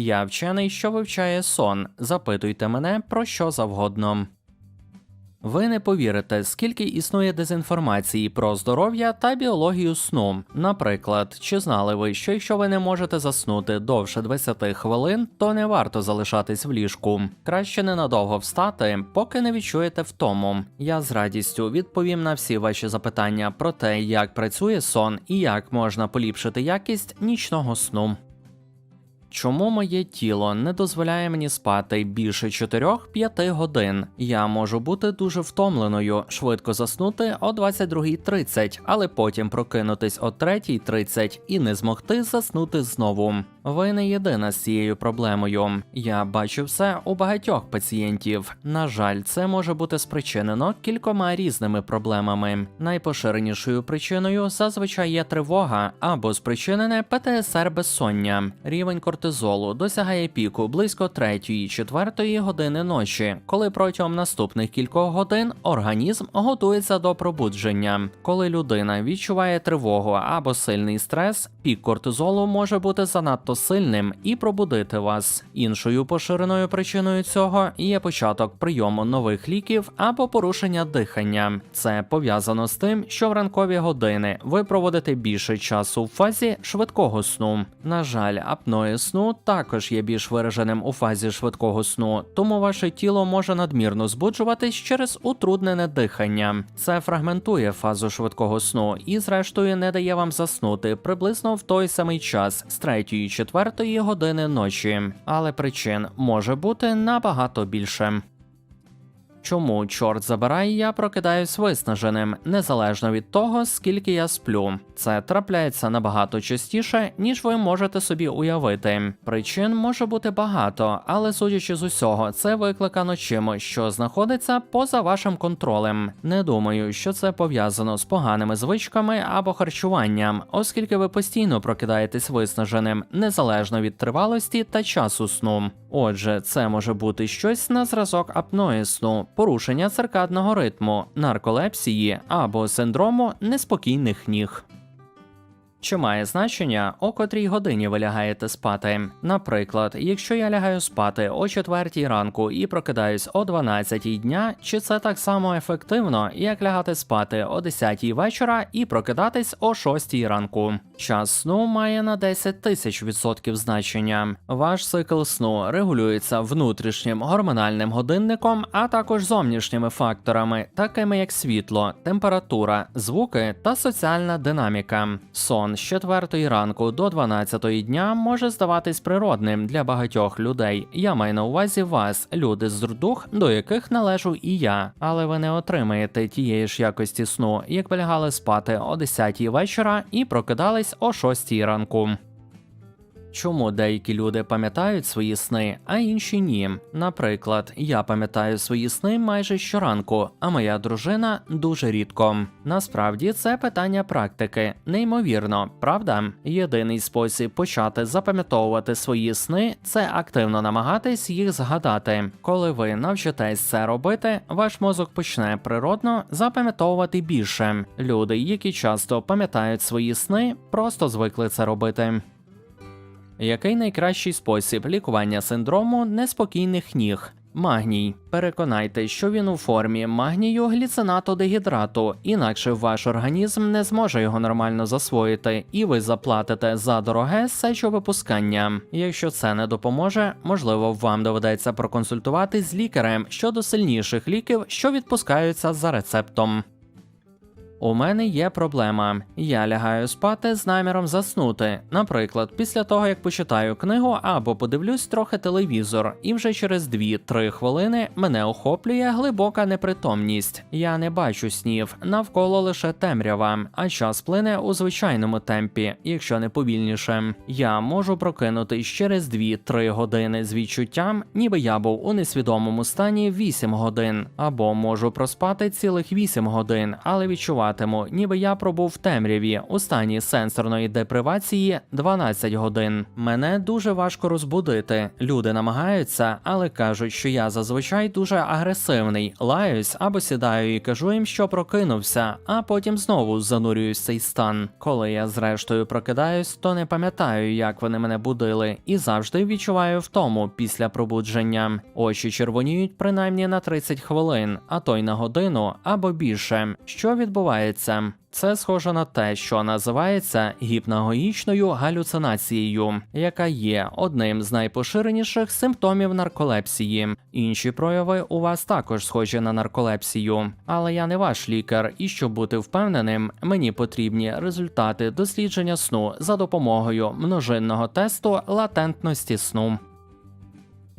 Я вчений, що вивчає сон. Запитуйте мене про що завгодно. Ви не повірите, скільки існує дезінформації про здоров'я та біологію сну. Наприклад, чи знали ви, що якщо ви не можете заснути довше 20 хвилин, то не варто залишатись в ліжку. Краще ненадовго встати, поки не відчуєте втому. Я з радістю відповім на всі ваші запитання про те, як працює сон і як можна поліпшити якість нічного сну. Чому моє тіло не дозволяє мені спати більше 4-5 годин? Я можу бути дуже втомленою, швидко заснути о 22.30, але потім прокинутись о 3.30 і не змогти заснути знову. Ви не єдина з цією проблемою. Я бачу все у багатьох пацієнтів. На жаль, це може бути спричинено кількома різними проблемами. Найпоширенішою причиною зазвичай є тривога або спричинене ПТСР безсоння. Рівень кортизолу досягає піку близько 3-4 години ночі, коли протягом наступних кількох годин організм готується до пробудження. Коли людина відчуває тривогу або сильний стрес, пік кортизолу може бути занадто сильним і пробудити вас. Іншою поширеною причиною цього є початок прийому нових ліків або порушення дихання. Це пов'язано з тим, що в ранкові години ви проводите більше часу в фазі швидкого сну. На жаль, апної сну також є більш вираженим у фазі швидкого сну, тому ваше тіло може надмірно збуджуватись через утруднене дихання. Це фрагментує фазу швидкого сну і, зрештою, не дає вам заснути приблизно в той самий час з 3-4 години ночі. Але причин може бути набагато більше. Чому, чорт забирай, я прокидаюсь виснаженим, незалежно від того, скільки я сплю. Це трапляється набагато частіше, ніж ви можете собі уявити. Причин може бути багато, але судячи з усього, це викликано чимось, що знаходиться поза вашим контролем. Не думаю, що це пов'язано з поганими звичками або харчуванням, оскільки ви постійно прокидаєтесь виснаженим, незалежно від тривалості та часу сну. Отже, це може бути щось на зразок апноїсну, порушення циркадного ритму, нарколепсії або синдрому неспокійних ніг. Чи має значення, о котрій годині ви лягаєте спати? Наприклад, якщо я лягаю спати о 4 ранку і прокидаюсь о 12 дня, чи це так само ефективно, як лягати спати о 10 вечора і прокидатись о 6 ранку? Час сну має на 10 тисяч відсотків значення. Ваш цикл сну регулюється внутрішнім гормональним годинником, а також зовнішніми факторами, такими як світло, температура, звуки та соціальна динаміка. Сон з 4 ранку до 12 дня може здаватись природним для багатьох людей. Я маю на увазі вас, люди з дух, до яких належу і я, але ви не отримаєте тієї ж якості сну, як полягали спати о 10 вечора і прокидались о 6 ранку. Чому деякі люди пам'ятають свої сни, а інші ні? Наприклад, я пам'ятаю свої сни майже щоранку, а моя дружина дуже рідко. Насправді це питання практики, неймовірно, правда? Єдиний спосіб почати запам'ятовувати свої сни це активно намагатись їх згадати. Коли ви навчитесь це робити, ваш мозок почне природно запам'ятовувати більше. Люди, які часто пам'ятають свої сни, просто звикли це робити. Який найкращий спосіб лікування синдрому неспокійних ніг? Магній. Переконайте, що він у формі магнію гліцинату дегідрату, інакше ваш організм не зможе його нормально засвоїти, і ви заплатите за дороге сечовипускання. Якщо це не допоможе, можливо, вам доведеться проконсультувати з лікарем щодо сильніших ліків, що відпускаються за рецептом. У мене є проблема. Я лягаю спати з наміром заснути. Наприклад, після того як почитаю книгу або подивлюсь трохи телевізор, і вже через 2-3 хвилини мене охоплює глибока непритомність. Я не бачу снів, навколо лише темрява, а час плине у звичайному темпі, якщо не повільніше. Я можу прокинутись через 2-3 години з відчуттям, ніби я був у несвідомому стані 8 годин, або можу проспати цілих 8 годин, але відчувати відчуватиму, ніби я пробув в темряві у стані сенсорної депривації 12 годин. Мене дуже важко розбудити. Люди намагаються, але кажуть, що я зазвичай дуже агресивний, лаюсь або сідаю і кажу їм, що прокинувся, а потім знову занурююсь в цей стан. Коли я зрештою прокидаюсь, то не пам'ятаю, як вони мене будили, і завжди відчуваю втому після пробудження. Очі червоніють принаймні на 30 хвилин, а то й на годину або більше. Що відбувається? Це схоже на те, що називається гіпнагогічною галюцинацією, яка є одним з найпоширеніших симптомів нарколепсії. Інші прояви у вас також схожі на нарколепсію, але я не ваш лікар, і щоб бути впевненим, мені потрібні результати дослідження сну за допомогою множинного тесту латентності сну.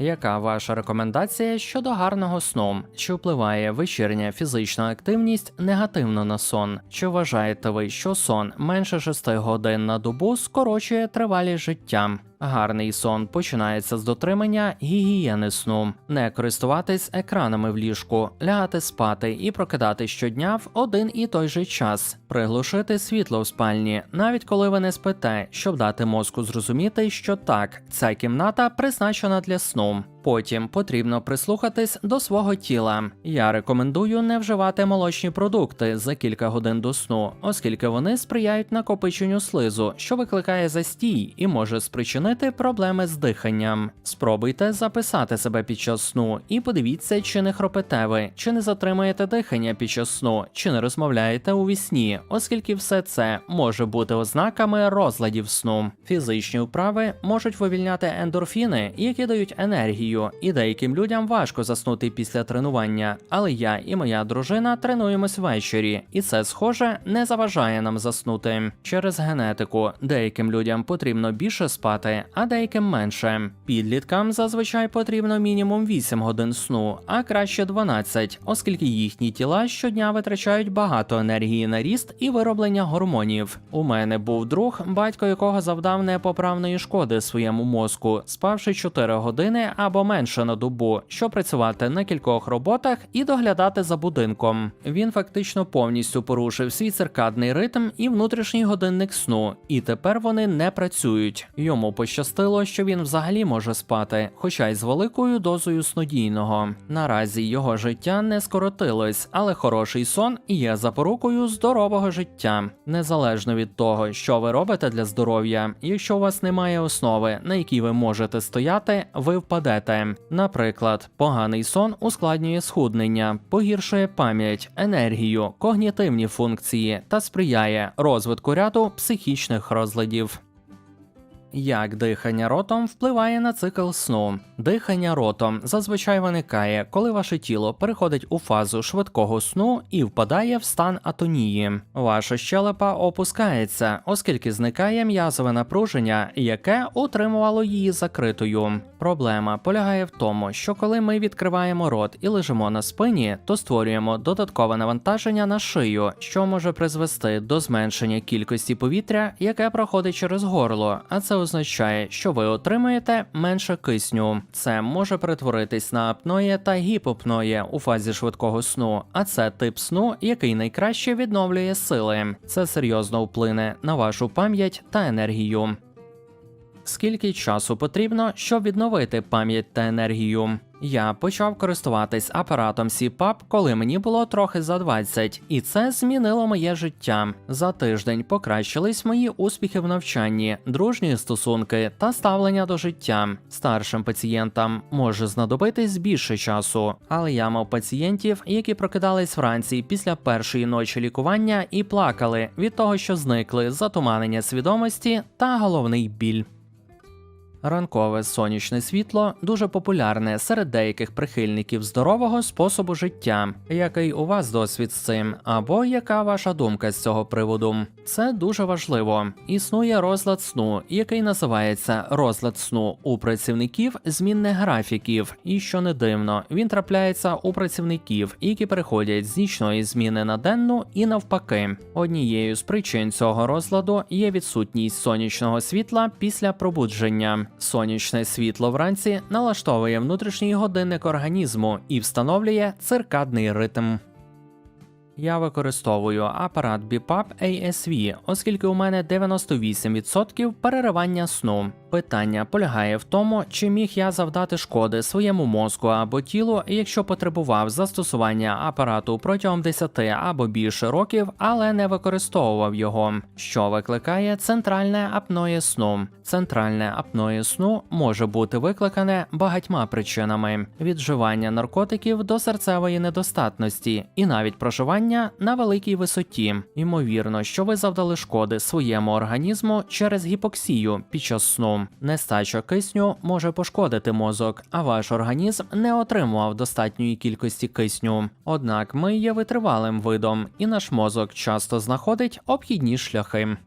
Яка ваша рекомендація щодо гарного сну? Чи впливає вечірня фізична активність негативно на сон? Чи вважаєте ви, що сон менше 6 годин на добу скорочує тривалість життя? Гарний сон починається з дотримання гігієни сну, не користуватись екранами в ліжку, лягати спати і прокидати щодня в один і той же час, приглушити світло в спальні, навіть коли ви не спите, щоб дати мозку зрозуміти, що так, ця кімната призначена для сну. Потім потрібно прислухатись до свого тіла. Я рекомендую не вживати молочні продукти за кілька годин до сну, оскільки вони сприяють накопиченню слизу, що викликає застій і може спричинити проблеми з диханням. Спробуйте записати себе під час сну і подивіться, чи не хропете ви, чи не затримуєте дихання під час сну, чи не розмовляєте у вісні, оскільки все це може бути ознаками розладів сну. Фізичні вправи можуть вивільняти ендорфіни, які дають енергію і деяким людям важко заснути після тренування, але я і моя дружина тренуємось ввечері, і це схоже не заважає нам заснути. Через генетику деяким людям потрібно більше спати, а деяким менше. Підліткам зазвичай потрібно мінімум 8 годин сну, а краще 12, оскільки їхні тіла щодня витрачають багато енергії на ріст і вироблення гормонів. У мене був друг, батько якого завдав непоправної шкоди своєму мозку, спавши 4 години або менше на добу, щоб працювати на кількох роботах і доглядати за будинком. Він фактично повністю порушив свій циркадний ритм і внутрішній годинник сну, і тепер вони не працюють. Йому пощастило, що він взагалі може спати, хоча й з великою дозою снодійного. Наразі його життя не скоротилось, але хороший сон є запорукою здорового життя, незалежно від того, що ви робите для здоров'я. Якщо у вас немає основи, на якій ви можете стояти, ви впадете. Наприклад, поганий сон ускладнює схуднення, погіршує пам'ять, енергію, когнітивні функції та сприяє розвитку ряду психічних розладів. Як дихання ротом впливає на цикл сну? Дихання ротом зазвичай виникає, коли ваше тіло переходить у фазу швидкого сну і впадає в стан атонії. Ваша щелепа опускається, оскільки зникає м'язове напруження, яке утримувало її закритою. Проблема полягає в тому, що коли ми відкриваємо рот і лежимо на спині, то створюємо додаткове навантаження на шию, що може призвести до зменшення кількості повітря, яке проходить через горло, а це означає, що ви отримаєте менше кисню. Це може перетворитись на апноє та гіпопноє у фазі швидкого сну, а це тип сну, який найкраще відновлює сили. Це серйозно вплине на вашу пам'ять та енергію. Скільки часу потрібно, щоб відновити пам'ять та енергію? Я почав користуватись апаратом CPAP, коли мені було трохи за 20, і це змінило моє життя. За тиждень покращились мої успіхи в навчанні, дружні стосунки та ставлення до життя. Старшим пацієнтам може знадобитись більше часу, але я мав пацієнтів, які прокидались вранці після першої ночі лікування і плакали від того, що зникли затуманення свідомості та головний біль. Ранкове сонячне світло дуже популярне серед деяких прихильників здорового способу життя. Який у вас досвід з цим, або яка ваша думка з цього приводу? Це дуже важливо. Існує розлад сну, який називається розлад сну у працівників змінних графіків, і що не дивно, він трапляється у працівників, які переходять з нічної зміни на денну і навпаки. Однією з причин цього розладу є відсутність сонячного світла після пробудження. Сонячне світло вранці налаштовує внутрішній годинник організму і встановлює циркадний ритм. Я використовую апарат BiPAP ASV, оскільки у мене 98% переривання сну. Питання полягає в тому, чи міг я завдати шкоди своєму мозку або тілу, якщо потребував застосування апарату протягом 10 або більше років, але не використовував його, що викликає центральне апноє сну. Центральне апноє сну може бути викликане багатьма причинами: від вживання наркотиків до серцевої недостатності, і навіть проживання на великій висоті. Ймовірно, що ви завдали шкоди своєму організму через гіпоксію під час сну. Нестача кисню може пошкодити мозок, а ваш організм не отримував достатньої кількості кисню. Однак ми є витривалим видом, і наш мозок часто знаходить обхідні шляхи.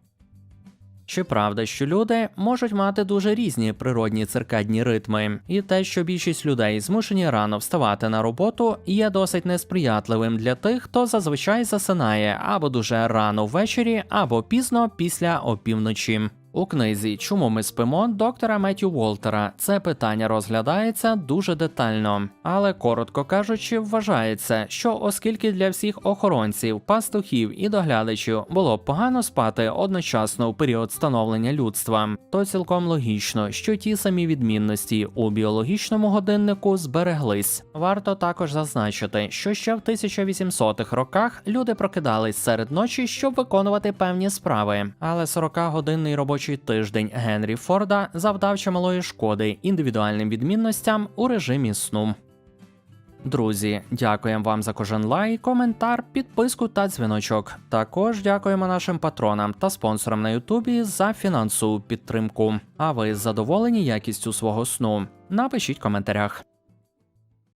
Чи правда, що люди можуть мати дуже різні природні циркадні ритми, і те, що більшість людей змушені рано вставати на роботу, є досить несприятливим для тих, хто зазвичай засинає або дуже рано ввечері, або пізно після опівночі. У книзі Чому ми спимо доктора Меттю Волтера це питання розглядається дуже детально, але коротко кажучи, вважається, що оскільки для всіх охоронців, пастухів і доглядачів було погано спати одночасно у період становлення людства, то цілком логічно, що ті самі відмінності у біологічному годиннику збереглись. Варто також зазначити, що ще в 1800-х роках люди прокидались серед ночі, щоб виконувати певні справи, але 40-годинний робочий тиждень Генрі Форда завдав чималої шкоди індивідуальним відмінностям у режимі сну. Друзі, дякуємо вам за кожен лайк, коментар, підписку та дзвіночок. Також дякуємо нашим патронам та спонсорам на Ютубі за фінансову підтримку. А ви задоволені якістю свого сну? Напишіть в коментарях.